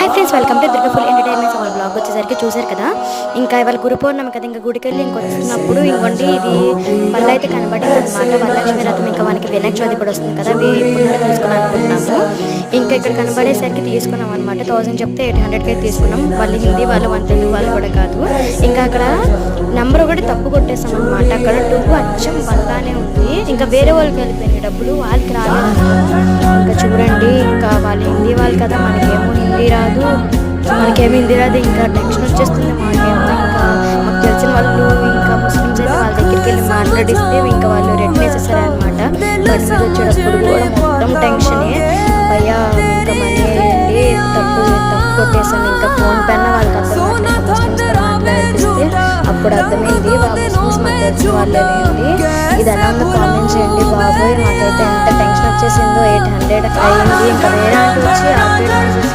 Hi friends welcome to Durga full entertainments వాళ్ళ blog వచ్చేసరికి చూసారు కదా? ఇంకా ఇవాళ గురు పౌర్ణమి కదా ఇంకా గుడికి వెళ్ళి ఇంకొస్తున్నప్పుడు ఇంకోండి ఇది పళ్ళు అయితే కనబడింది అనమాట వరలక్ష్మి రథం ఇంకా మనకి వినాయక చవితి కూడా వస్తుంది కదా అవి ఇప్పుడు అనుకుంటున్నాము. ఇంకా ఇక్కడ కనబడేసరికి తీసుకున్నాం అనమాట థౌసండ్ చెప్తే ఎయిట్ హండ్రెడ్కి తీసుకున్నాం. వాళ్ళు హిందీ వాళ్ళు వన్ తెలుగు వాళ్ళు కూడా కాదు. ఇంకా అక్కడ నెంబర్ ఒకటి తప్పు కొట్టేసాం అనమాట అక్కడ టూ అచ్చం వల్లానే ఉంది. ఇంకా వేరే వాళ్ళకి వెళ్ళిపోయినాయి డబ్బులు వాళ్ళకి రాలేదు. ఇంకా చూడండి ఇంకా వాళ్ళు హిందీ వాళ్ళు కదా మనకేమో హిందీ రాదు మనకేమి హిందీ రాదు ఇంకా టెన్షన్ వచ్చేస్తుంది మాకేమో ఇంకా. మాకు తెలిసిన వాళ్ళు ఇంకా ముస్లిమ్స్ అయితే వాళ్ళ దగ్గరికి వెళ్ళి మాట్లాడిస్తే ఇంకా వాళ్ళు రిటర్న్ వేసేసారు అనమాట బండి వచ్చేటప్పుడు కూడా మొత్తం టెన్షనే భయ్యా ఇంకా మనీ అయ్యండి తప్పు తప్పు కొట్టేసాను ఇంకా ఫోన్ పైన వాళ్ళకి అసలు ముస్లిమ్స్ మాట్లాడిస్తే అప్పుడు అర్థమైంది ముస్లిమ్స్ మాకు తెలిసిన వాళ్ళేనండి ఇది ఎలా ఉందో కామెంట్ చేయండి బాబోయ్. మాకైతే ఎంత టెన్షన్ వచ్చేసిందో ఎయిట్ హండ్రెడ్ అయింది. ఇంకా వేరే వచ్చి అప్డేట్